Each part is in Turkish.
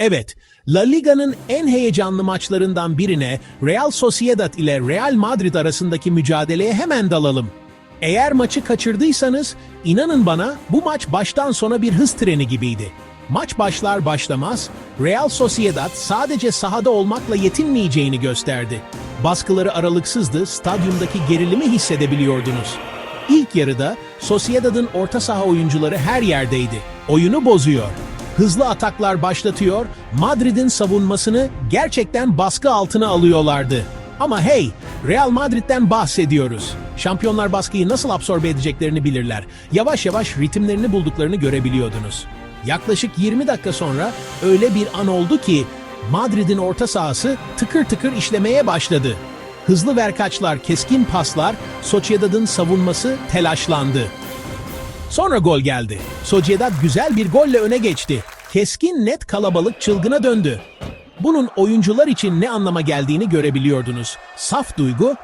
Evet, La Liga'nın en heyecanlı maçlarından birine Real Sociedad ile Real Madrid arasındaki mücadeleye hemen dalalım. Eğer maçı kaçırdıysanız, inanın bana bu maç baştan sona bir hız treni gibiydi. Maç başlar başlamaz, Real Sociedad sadece sahada olmakla yetinmeyeceğini gösterdi. Baskıları aralıksızdı, stadyumdaki gerilimi hissedebiliyordunuz. İlk yarıda Sociedad'ın orta saha oyuncuları her yerdeydi. Oyunu bozuyor. Hızlı ataklar başlatıyor, Madrid'in savunmasını gerçekten baskı altına alıyorlardı. Ama hey, Real Madrid'den bahsediyoruz. Şampiyonlar baskıyı nasıl absorbe edeceklerini bilirler. Yavaş yavaş ritimlerini bulduklarını görebiliyordunuz. Yaklaşık 20 dakika sonra öyle bir an oldu ki Madrid'in orta sahası tıkır tıkır işlemeye başladı. Hızlı verkaçlar, keskin paslar, Sociedad'ın savunması telaşlandı. Sonra gol geldi. Sociedad güzel bir golle öne geçti. Keskin net kalabalık çılgına döndü. Bunun oyuncular için ne anlama geldiğini görebiliyordunuz. Saf duygu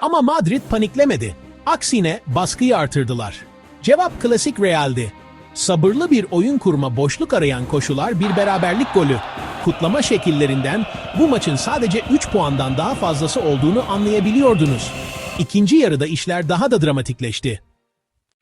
ama Madrid paniklemedi. Aksine baskıyı artırdılar. Cevap klasik Real'di. Sabırlı bir oyun kurma boşluk arayan koşular bir beraberlik golü. Kutlama şekillerinden bu maçın sadece 3 puandan daha fazlası olduğunu anlayabiliyordunuz. İkinci yarıda işler daha da dramatikleşti.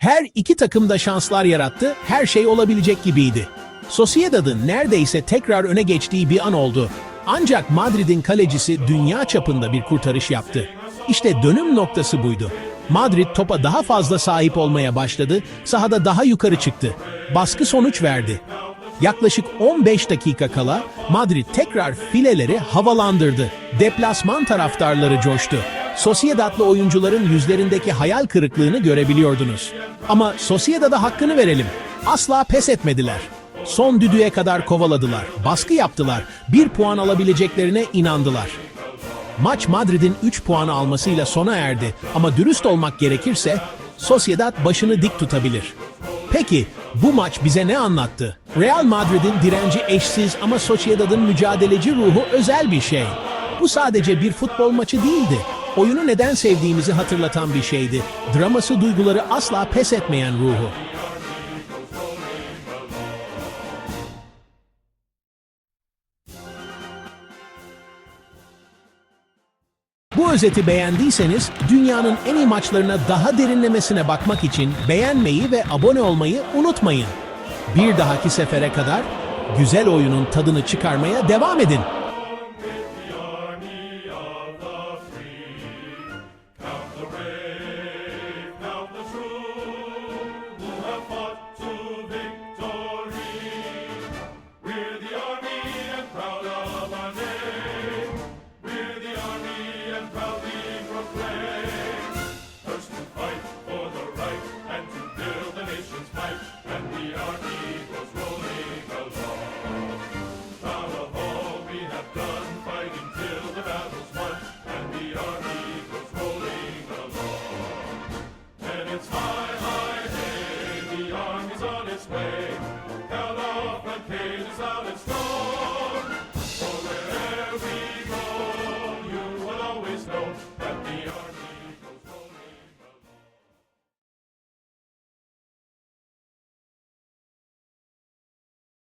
Her iki takım da şanslar yarattı, her şey olabilecek gibiydi. Sociedad'ın neredeyse tekrar öne geçtiği bir an oldu. Ancak Madrid'in kalecisi dünya çapında bir kurtarış yaptı. İşte dönüm noktası buydu. Madrid topa daha fazla sahip olmaya başladı, sahada daha yukarı çıktı. Baskı sonuç verdi. Yaklaşık 15 dakika kala Madrid tekrar fileleri havalandırdı. Deplasman taraftarları coştu. Sociedad'lı oyuncuların yüzlerindeki hayal kırıklığını görebiliyordunuz. Ama Sociedad'a hakkını verelim. Asla pes etmediler. Son düdüğe kadar kovaladılar, baskı yaptılar, bir puan alabileceklerine inandılar. Maç Madrid'in 3 puanı almasıyla sona erdi ama dürüst olmak gerekirse Sociedad başını dik tutabilir. Peki bu maç bize ne anlattı? Real Madrid'in direnci eşsiz ama Sociedad'ın mücadeleci ruhu özel bir şey. Bu sadece bir futbol maçı değildi. Oyunu neden sevdiğimizi hatırlatan bir şeydi. Draması duyguları asla pes etmeyen ruhu. Bu özeti beğendiyseniz dünyanın en iyi maçlarına daha derinlemesine bakmak için beğenmeyi ve abone olmayı unutmayın. Bir dahaki sefere kadar güzel oyunun tadını çıkarmaya devam edin. It's hard.